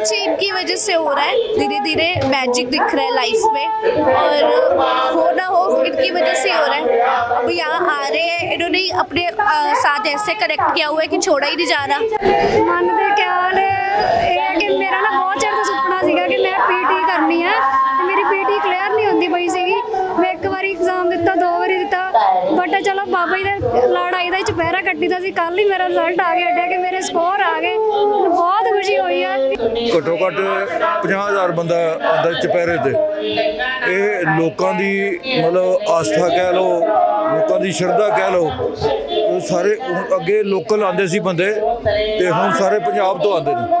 कुछ इनकी वजह से हो रहा है धीरे धीरे मैजिक दिख रहा है लाइफ में और हो ना हो इनकी वजह से हो रहा है अब यहाँ आ रहे हैं इन्होंने अपने अ, साथ ऐसे कनेक्ट किया हुआ है कि छोड़ा ही नहीं जा रहा ਮਨ ਦੇ ਖਿਆਲ ਇਹ ਹੈ ਕਿ ਮੇਰਾ ਨਾ ਬਹੁਤ ਚਿਰ ਦਾ ਸੁਪਨਾ ਸੀਗਾ ਕਿ ਮੈਂ ਪੀਟੀ ਕਰਨੀ ਹੈ ਤੇ ਮੇਰੀ ਪੀਟੀ ਕਲੀਅਰ ਨਹੀਂ ਹੁੰਦੀ ਪਈ ਸੀਗੀ ਮੈਂ ਇੱਕ ਵਾਰੀ ਐਗਜ਼ਾਮ ਦਿੱਤਾ ਦੋ ਵਾਰੀ ਦਿੱਤਾ ਬਟ ਚਲੋ ਬਾਬਾ ਜੀ ਦੇ ਲੜਾਈ ਦਾ ਚੁਪਹਿਰਾ ਕੱਟੀ ਦਾ ਸੀ ਕੱਲ ਹੀ ਮੇਰਾ ਰਿਜ਼ਲਟ ਆ ਗਿਆ ਅੱਡੇ ਕਿ ਮੇਰੇ ਸਕੋਰ ਆ ਗਏ। ਮੈਨੂੰ ਬਹੁਤ ਖੁਸ਼ੀ ਹੋਈ ਆ। ਘੱਟੋ ਘੱਟ 50000 ਬੰਦਾ ਆਉਂਦਾ ਚੁਪਹਿਰੇ ਤੇ। ਇਹ ਲੋਕਾਂ ਦੀ ਮਤਲਬ ਆਸਥਾ ਕਹਿ ਲਓ, ਲੋਕਾਂ ਦੀ ਸ਼ਰਧਾ ਕਹਿ ਲਓ, ਉਹ ਸਾਰੇ ਅੱਗੇ ਲੋਕਲ ਆਉਂਦੇ ਸੀ ਬੰਦੇ, ਤੇ ਹੁਣ ਸਾਰੇ ਪੰਜਾਬ ਤੋਂ ਆਉਂਦੇ ਨੇ।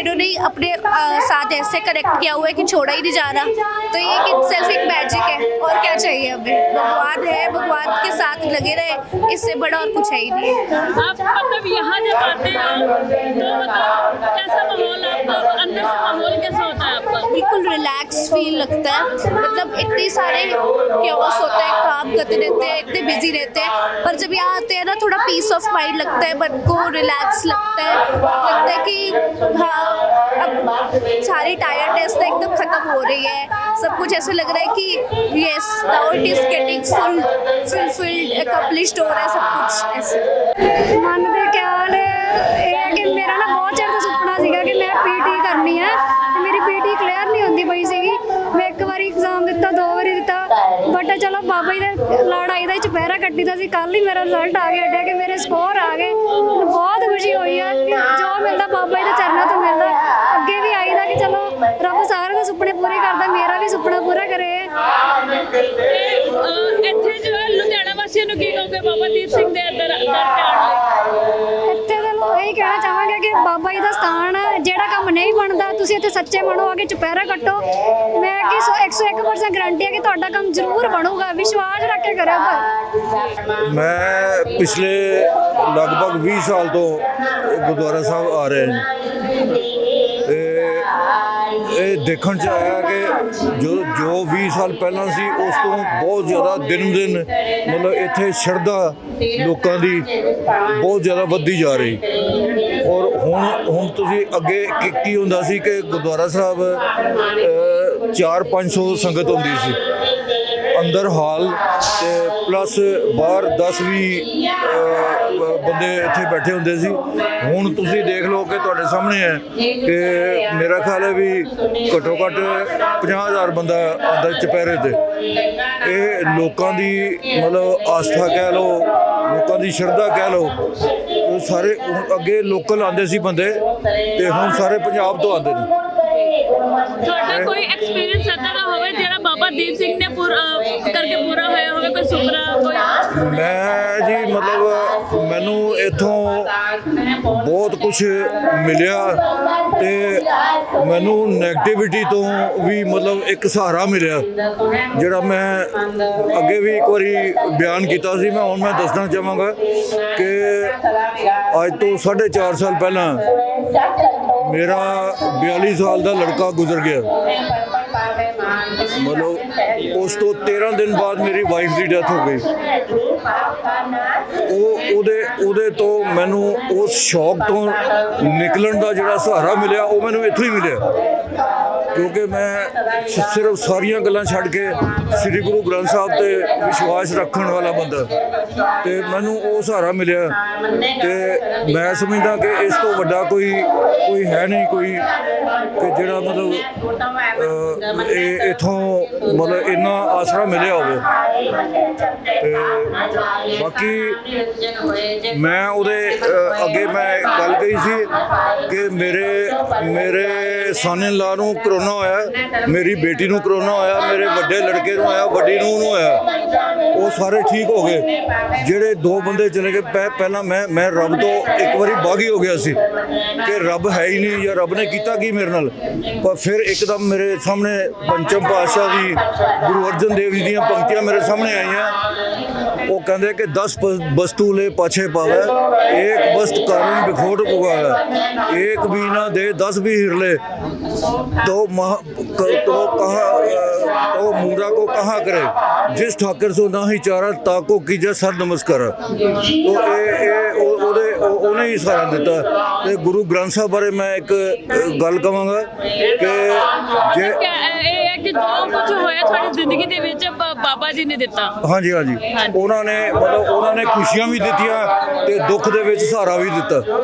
इन्होंने अपने अ, साथ ऐसे कनेक्ट किया हुआ है कि छोड़ा ही नहीं जा रहा। तो ये कि सेल्फ एक मैजिक है। और क्या चाहिए हमें? भगवान है भगवान के साथ लगे रहे इससे बड़ा और कुछ है ही नहीं। आप मतलब यहाँ जब आते हो तो मतलब कैसा माहौल आपका? अंदर से माहौल कैसा होता है आपका? बिल्कुल रिलैक्स फील लगता है। मतलब इतने सारे क्योस होते हैं काम करते रहते हैं इतने बिज़ी रहते हैं। पर जब यहाँ आते हैं ना थोड़ा पीस ऑफ़ माइंड लगता है मन को रिलैक्स लगता है। लगता है कि हाँ सारी टायर्डनेस ना एकदम खत्म हो रही है सब कुछ ऐसे लग रहा है कि yes now it is getting full fulfilled accomplished हो रहा है सब कुछ ऐसे ਮਨ ਦੇ ਖਿਆਲ ਇਹ ਹੈ ਕਿ ਮੇਰਾ ਨਾ ਬਹੁਤ ਚਿਰ ਦਾ ਸੁਪਨਾ ਸੀਗਾ ਕਿ ਮੈਂ ਪੀਟੀ ਕਰਨੀ ਹੈ ਤੇ ਮੇਰੀ ਪੀਟੀ ਕਲੀਅਰ ਨਹੀਂ ਹੁੰਦੀ ਪਈ ਸੀਗੀ ਮੈਂ ਇੱਕ ਵਾਰੀ ਐਗਜ਼ਾਮ ਦਿੱਤਾ ਦੋ ਵਾਰੀ ਦਿੱਤਾ ਬਟ ਚਲੋ ਬਾਬਾ ਜੀ ਦੇ ਲੜਾਈ ਦਾ ਚੁਪਹਿਰਾ ਕੱਟੀ ਦਾ ਸੀ ਕੱਲ ਹੀ ਮੇਰਾ ਰਿਜ਼ਲਟ ਆ ਗਿਆ ਅੱਡੇ ਕਿ ਮੇਰੇ ਸਕੋਰ ਆ ਗਏ ਮੈਨੂੰ ਬਹੁਤ ਖੁਸ਼ੀ ਹੋਈ ਹੈ ਕਿ ਜੋ ਮਿਲਦਾ ਬਾਬਾ ਜੀ ਦੇ ਚਰਨਾਂ ਤੋਂ ਮਿਲਦਾ ਸਾਰਿਆਂ ਦੇ ਸੁਪਨੇ ਪੂਰੇ ਕਰਦਾ ਮੇਰਾ ਵੀ ਸੁਪਨਾ ਪੂਰਾ ਕਰੇ। ਤੇ ਇੱਥੇ ਜੋ ਹੈ ਲੁਧਿਆਣਾ ਵਾਸੀਆਂ ਨੂੰ ਕੀ ਕਹੋਗੇ? ਬਾਬਾ ਦੀਪ ਸਿੰਘ ਦੇ ਦਰ ਦਰ ਤੇ ਇੱਥੇ ਦੇ ਲੋਕ ਇਹ ਕਹਿਣਾ ਚਾਹਾਂਗੇ ਕਿ ਬਾਬਾ ਜੀ ਦਾ ਸਥਾਨ ਜਿਹੜਾ ਕੰਮ ਨਹੀਂ ਬਣਦਾ ਤੁਸੀਂ ਇੱਥੇ ਸੱਚੇ ਬਣੋ ਆ ਕੇ ਚੁਪਹਿਰਾ ਕੱਟੋ। ਮੈਂ ਕਿ ਸੌ- 101% ਗਾਰੰਟੀ ਹੈ ਕਿ ਤੁਹਾਡਾ ਕੰਮ ਜ਼ਰੂਰ ਬਣੂਗਾ। ਵਿਸ਼ਵਾਸ ਰੱਖ ਕੇ ਕਰਿਓ ਪਰ ਮੈਂ ਪਿਛਲੇ ਲਗਭਗ 20 ਸਾਲ ਤੋਂ ਗੁਰਦੁਆਰਾ ਸਾਹਿਬ ਆ ਰਿਹਾ ਹਾਂ ਤੇ ਦੇਖਣ ਚ ਆਇਆ ਕਿ ਜੋ ਜੋ 20 ਸਾਲ ਪਹਿਲਾਂ ਸੀ, ਉਸ ਤੋਂ ਬਹੁਤ ਜ਼ਿਆਦਾ ਦਿਨ ਦਿਨ ਮਤਲਬ ਇੱਥੇ ਸ਼ਰਧਾ ਲੋਕਾਂ ਦੀ ਬਹੁਤ ਜ਼ਿਆਦਾ ਵੱਧਦੀ ਜਾ ਰਹੀ। ਔਰ ਹੁਣ ਹੁਣ ਤੁਸੀਂ ਅੱਗੇ ਕੀ- ਹੁੰਦਾ ਸੀ ਕਿ ਗੁਰਦੁਆਰਾ ਸਾਹਿਬ 4-500 ਸੰਗਤ ਹੁੰਦੀ ਸੀ। ਅੰਦਰ ਹਾਲ ਤੇ ਪਲੱਸ ਬਾਹਰ 10 ਵੀ ਬੰਦੇ ਇੱਥੇ ਬੈਠੇ ਹੁੰਦੇ ਸੀ। ਹੁਣ ਤੁਸੀਂ ਦੇਖ ਲਓ ਕਿ ਤੁਹਾਡੇ ਸਾਹਮਣੇ ਹੈ ਕਿ ਮੇਰਾ ਖਿਆਲ ਹੈ ਵੀ ਘੱਟੋ ਘੱਟ 50000 ਬੰਦਾ ਆਉਂਦਾ ਚੁਪਹਿਰੇ ਤੇ। ਇਹ ਲੋਕਾਂ ਦੀ ਮਤਲਬ ਆਸਥਾ ਕਹਿ ਲਓ ਲੋਕਾਂ ਦੀ ਸ਼ਰਧਾ ਕਹਿ ਲਓ ਉਹ ਸਾਰੇ ਅੱਗੇ ਲੋਕਲ ਆਉਂਦੇ ਸੀ ਬੰਦੇ ਤੇ ਹੁਣ ਸਾਰੇ ਪੰਜਾਬ ਤੋਂ ਆਉਂਦੇ ਨੇ। ਤੁਹਾਡਾ ਕੋਈ ਐਕਸਪੀਰੀਅੰਸ ਏਦਾਂ ਦਾ ਹੋਵੇ ਜਿਹੜਾ ਬਾਬਾ ਦੀਪ ਸਿੰਘ ਨੇ ਪੂਰਾ ਕਰਕੇ ਪੂਰਾ ਹੋਇਆ ਹੋਵੇ ਕੋਈ ਸੁਪਨਾ ਕੋਈ ਮੈਂ ਬਹੁਤ ਕੁਝ ਮਿਲਿਆ ਤੇ ਮੈਨੂੰ 네ਗੇਟਿਵਿਟੀ ਤੋਂ ਵੀ ਮਤਲਬ ਇੱਕ ਸਹਾਰਾ ਮਿਲਿਆ, ਜਿਹੜਾ ਮੈਂ ਅੱਗੇ ਵੀ ਇੱਕ ਵਾਰੀ ਬਿਆਨ ਕੀਤਾ ਸੀ। ਮੈਂ ਹੁਣ ਮੈਂ ਦੱਸਣਾ ਚਾਹਾਂਗਾ ਕਿ ਅੱਜ ਤੋਂ 4.5 ਸਾਲ ਪਹਿਲਾਂ ਮੇਰਾ 42 ਸਾਲ ਦਾ ਲੜਕਾ ਗੁਜ਼ਰ ਗਿਆ। ਮਤਲਬ ਉਸ ਤੋਂ 13 ਦਿਨ ਬਾਅਦ ਮੇਰੀ ਵਾਈਫ ਦੀ ਡੈਥ ਹੋ ਗਈ। ਉਹ ਉਹਦੇ ਉਹਦੇ ਤੋਂ ਮੈਨੂੰ ਉਸ ਸ਼ੌਕ ਤੋਂ ਨਿਕਲਣ ਦਾ ਜਿਹੜਾ ਸਹਾਰਾ ਮਿਲਿਆ, ਉਹ ਮੈਨੂੰ ਇੱਥੋਂ ਹੀ ਮਿਲਿਆ। ਕਿਉਂਕਿ ਮੈਂ ਸਿਰਫ ਸਾਰੀਆਂ ਗੱਲਾਂ ਛੱਡ ਕੇ ਸ੍ਰੀ ਗੁਰੂ ਗ੍ਰੰਥ ਸਾਹਿਬ ਤੇ ਵਿਸ਼ਵਾਸ ਰੱਖਣ ਵਾਲਾ ਬੰਦਾ। ਤੇ ਮੈਨੂੰ ਉਹ ਸਹਾਰਾ ਮਿਲਿਆ ਤੇ ਮੈਂ ਸਮਝਦਾ ਕਿ ਇਸ ਤੋਂ ਵੱਡਾ ਕੋਈ ਕੋਈ ਹੈ ਨਹੀਂ, ਕੋਈ ਕਿ ਜਿਹੜਾ ਮਤਲਬ ਇਹ, ਇਥੋਂ ਮਤਲਬ ਇੰਨਾ ਆਸਰਾ ਮਿਲਿਆ ਹੋਵੇ। ਤੇ ਬਾਕੀ ਮੈਂ ਉਹਦੇ ਅੱਗੇ ਮੈਂ ਗੱਲ ਕਹੀ ਸੀ ਕਿ ਮੇਰੇ ਮੇਰੇ ਸਾਨੇ ਲਾ ਨੂੰ ਕਰੋਨਾ ਹੋਇਆ, ਮੇਰੀ ਬੇਟੀ ਨੂੰ ਕਰੋਨਾ ਹੋਇਆ, ਮੇਰੇ ਵੱਡੇ ਲੜਕੇ ਨੂੰ ਆਇਆ ਵੱਡੀ ਨੂੰ ਨੂੰ ਹੋਇਆ, ਉਹ ਸਾਰੇ ਠੀਕ ਹੋ ਗਏ। ਜਿਹੜੇ ਦੋ ਬੰਦੇ ਚਲੇ ਗਏ, ਪਹਿ- ਪਹਿਲਾਂ ਮੈਂ ਮੈਂ ਰੱਬ ਤੋਂ ਇੱਕ ਵਾਰੀ ਬਾਗੀ ਹੋ ਗਿਆ ਸੀ ਕਿ ਰੱਬ ਹੈ ਹੀ ਨਹੀਂ ਜਾਂ ਰੱਬ ਨੇ ਕੀਤਾ ਕੀ ਮੇਰੇ ਨਾਲ। ਪਰ ਫਿਰ ਇੱਕਦਮ ਮੇਰੇ ਸਾਹਮਣੇ ਪੰਚਮ ਪਾਤਸ਼ਾਹ ਦੀ ਗੁਰੂ ਅਰਜਨ ਦੇਵ ਜੀ ਦੀਆਂ ਪੰਕਤੀਆਂ ਮੇਰੇ ਸਾਹਮਣੇ ਆਈਆਂ ਉਹ ਕਹਿੰਦੇ ਕਿ 10 ਵਸਤੂ ਲੈ ਪਾਛੇ ਪਾਵੇ ਇੱਕ ਵਸਤ ਕਾਰਨ ਬਿਖੋਟ ਪੁਗਾਵੇ ਇੱਕ ਵੀ ਨਾ ਦੇ 10 भी हिरले तो महा क- तो कहा अ, तो मूरा को कहा करे जिस ठाकर सो ना ही चारा ताको कीजे सर नमस्कार तो ਇਹ ਇਹ ਉਹ- ਉਹਦੇ ਉਹ- ਉਹਨੇ ਹੀ ਸਾਰਾ ਦਿੱਤਾ ਤੇ ਗੁਰੂ ਗ੍ਰੰਥ ਸਾਹਿਬ ਬਾਰੇ ਮੈਂ ਇੱਕ ਅ, ਗੱਲ ਕਵਾਂਗਾ ਕਿ ਜੇ ਕਿ ਇਹ ਹੈ ਕਿ ਜੋ ਕੁਝ ਹੋਇਆ ਤੁਹਾਡੀ ਜ਼ਿੰਦਗੀ ਦੇ ਵਿੱਚ ਬ- ਬਾਬਾ ਜੀ ਨੇ ਦਿੱਤਾ। ਹਾਂਜੀ ਹਾਂਜੀ। ਉਹਨਾਂ ਨੇ ਮਤਲਬ ਉਹਨਾਂ ਨੇ ਖੁਸ਼ੀਆਂ ਵੀ ਦਿੱਤੀਆਂ ਤੇ ਦੁੱਖ ਦੇ ਵਿੱਚ ਸਹਾਰਾ ਵੀ ਦਿੱਤਾ।